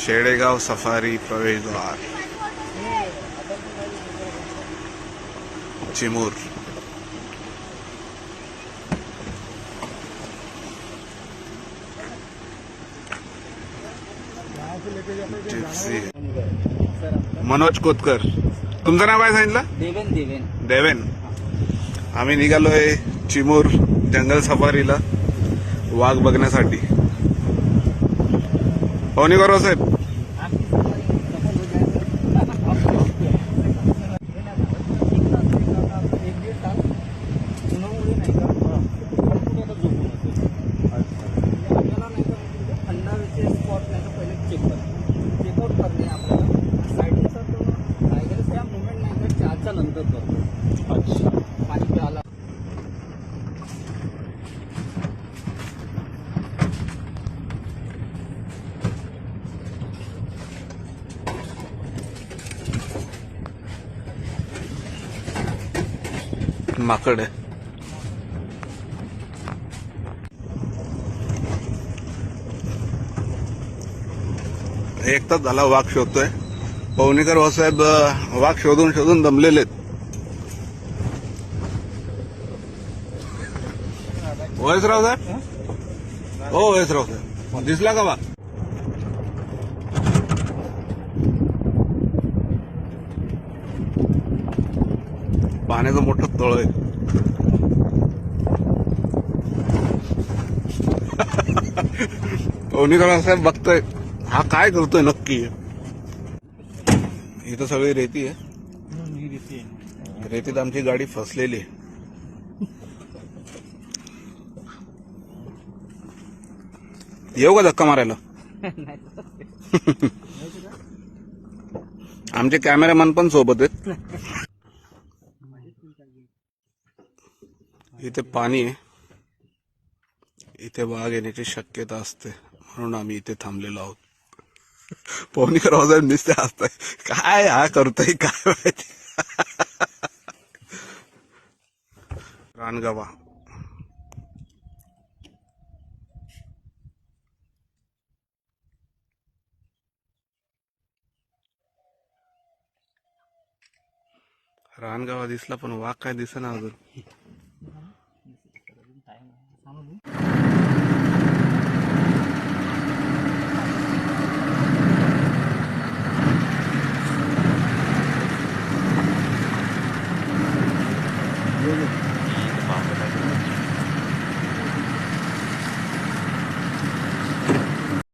शेडेगाव safari प्रवेशद्वार. चिमूर. मनोज कोतकर. तुमचं नाव काय सांगितलं? देवेन देवेन. देवेन. आम्ही निघालोय चिमूर जंगल सफारीला. वाघ बघण्यासाठी. पाहुणे करू साहेब चारच्या नंतर करतो अच्छा. पाणी माकड. आहे एक तास झाला वाघ शोधतोय. पवनीकर भाऊसाहेब वाघ शोधून शोधून दमलेले आहेत वयसराव साहेब? हो वयसराव साहेब. दिसला का वाघ? पाण्याचं मोठं तळ आहे. पवनीकर साहेब बघतोय. हा काय करतोय नक्की? इथं सगळी रेती आहे. रेतीत आमची गाडी फसलेली आहे. येऊ का धक्का मारायला? आमचे कॅमेरामॅन पण सोबत आहेत. इथे पाणी आहे. इथे वाघ येण्याची शक्यता असते. म्हणून आम्ही इथे थांबलेलो आहोत. पवनीकर साहेब नुसते असताय काय हा करतोय काय माहिती? रानगावा. रानगावा दिसला पण वाघ काय दिसेना अजून?